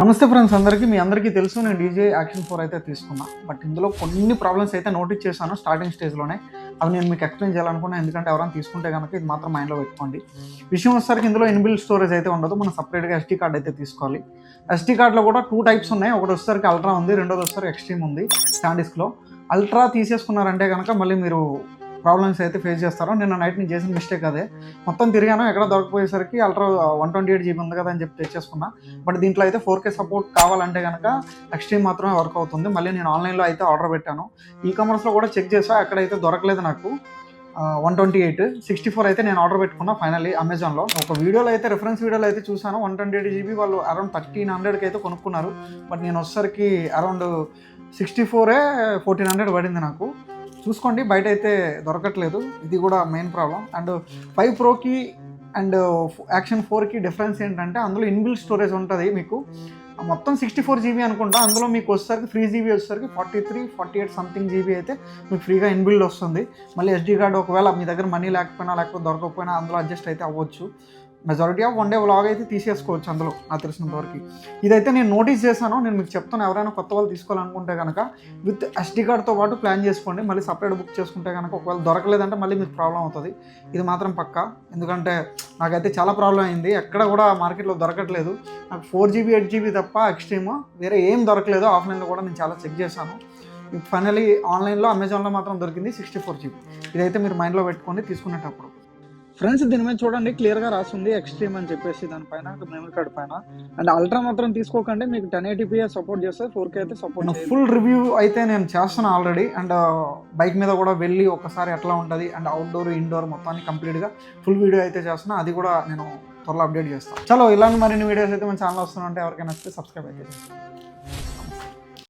నమస్తే ఫ్రెండ్స్ అందరికీ మీ అందరికీ తెలుసు నేను డీజే యాక్షన్ ఫోర్ అయితే తీసుకున్నా. బట్ ఇందులో కొన్ని ప్రాబ్లమ్స్ అయితే నోటీస్ చేశాను స్టార్టింగ్ స్టేజ్లోనే అవి నేను మీకు ఎక్స్ప్లెయిన్ చేయాలనుకున్నాను ఎందుకంటే ఎవరైనా తీసుకుంటే కనుక ఇది మాత్రం మైండ్లో పెట్టుకోండి. విషయం వచ్చేసరికి ఇందులో ఇన్బిల్ స్టోరేజ్ అయితే ఉండదు మనం సపరేట్గా ఎస్టీ కార్డ్ అయితే తీసుకోవాలి. ఎస్టీ కార్డ్లో కూడా టూ టైప్స్ ఉన్నాయి ఒకటి వచ్చేసరికి అల్ట్రా ఉంది రెండోది వచ్చేసరికి ఎక్స్ట్రీమ్ ఉంది స్టాండిస్క్లో అల్ట్రా తీసేసుకున్నారంటే కనుక మళ్ళీ మీరు ప్రాబ్లమ్స్ అయితే ఫేస్ చేస్తారో. నిన్న నైట్ నేను చేసిన మిస్టేక్ అదే. మొత్తం తిరిగాను ఎక్కడ దొరకపోయేసరికి ultra one twenty eight GB ఉంది కదా అని చెప్పి తెచ్చేసుకున్నా. బట్ దీంట్లో అయితే ఫోర్ కే సపోర్ట్ కావాలంటే కనుక ఎక్స్ట్రీమ్ మాత్రమే వర్క్ అవుతుంది. మళ్ళీ నేను ఆన్లైన్లో అయితే ఆర్డర్ పెట్టాను. ఈ కామర్స్లో కూడా చెక్ చేసా అక్కడైతే దొరకలేదు నాకు. One twenty eight. Sixty four అయితే నేను ఆర్డర్ పెట్టుకున్నా ఫైనల్లీ అమెజాన్లో. ఒక వీడియోలో అయితే రిఫరెన్స్ వీడియోలో అయితే చూసాను వన్ ట్వంటీ ఎయిట్ జీబీ వాళ్ళు అరౌండ్ థర్టీన్ హండ్రెడ్కి అయితే కొనుక్కున్నారు. బట్ నేను వచ్చేసరికి around sixty four fourteen hundred పడింది నాకు. చూసుకోండి బయట అయితే దొరకట్లేదు. ఇది కూడా మెయిన్ ప్రాబ్లం అండ్ ఫైవ్ ప్రోకి అండ్ యాక్షన్ ఫోర్కి డిఫరెన్స్ ఏంటంటే అందులో ఇన్బిల్ స్టోరేజ్ ఉంటుంది మీకు. మొత్తం సిక్స్టీ ఫోర్ జీబీ అనుకుంటా. అందులో మీకు వచ్చేసరికి త్రీ జీబీ వచ్చేసరికి forty three forty eight something GB అయితే మీకు ఫ్రీగా ఇన్బిల్డ్ వస్తుంది. మళ్ళీ ఎస్డీ కార్డ్ ఒకవేళ మీ దగ్గర మనీ లేకపోయినా లేకపోతే దొరకకపోయినా అందులో అడ్జస్ట్ అయితే అవ్వచ్చు. Majority of one day vlog అయితే తీసేసుకోవచ్చు అందులో నాకు తెలిసినంత వరకు. ఇదైతే నేను నోటీస్ చేశాను. నేను మీకు చెప్తాను ఎవరైనా కొత్త వాళ్ళు తీసుకోవాలనుకుంటే కనుక విత్ ఎస్డీ కార్డ్తో పాటు ప్లాన్ చేసుకోండి. మళ్ళీ సపరేట్ బుక్ చేసుకుంటే కనుక ఒకవేళ దొరకలేదంటే మళ్ళీ మీకు ప్రాబ్లం అవుతుంది. ఇది మాత్రం పక్కా. ఎందుకంటే నాకైతే చాలా ప్రాబ్లం అయింది. ఎక్కడ కూడా మార్కెట్లో దొరకట్లేదు. నాకు ఫోర్ జీబీ ఎయిట్ జీబీ తప్ప ఎక్స్ట్రీమ్ వేరే ఏం దొరకలేదు. ఆఫ్లైన్లో కూడా నేను చాలా చెక్ చేశాను. ఫైనలీ ఆన్లైన్లో అమెజాన్లో మాత్రం దొరికింది సిక్స్టీ ఫోర్ జీబీ. ఇదైతే మీరు మైండ్లో పెట్టుకోండి తీసుకునేటప్పుడు. ఫ్రెండ్స్ దీని మీద చూడండి క్లియర్గా రాస్తుంది ఎక్స్ట్రీమ్ అని చెప్పేసి దానిపైన మెమరీ కార్డ్ పైన. అండ్ అల్ట్రా మాత్రం తీసుకోకండి మీకు టెన్ ఎయిటీపీఏ సపోర్ట్ చేస్తే ఫోర్ కే అయితే సపోర్ట్ ఫుల్ రివ్యూ అయితే నేను చేస్తాను ఆల్రెడీ. అండ్ బైక్ మీద కూడా వెళ్ళి ఒకసారి ఎట్లా ఉంటుంది అండ్ అవుట్డోర్ ఇండోర్ మొత్తాన్ని కంప్లీట్గా ఫుల్ వీడియో అయితే చేస్తున్నా. అది కూడా నేను త్వరలో అప్డేట్ చేస్తాను. చలో ఇలాంటి మరిన్ని వీడియోస్ అయితే మన ఛానల్ వస్తుంటే ఎవరికైనా వస్తే సబ్స్క్రైబ్ అయితే చేస్తాను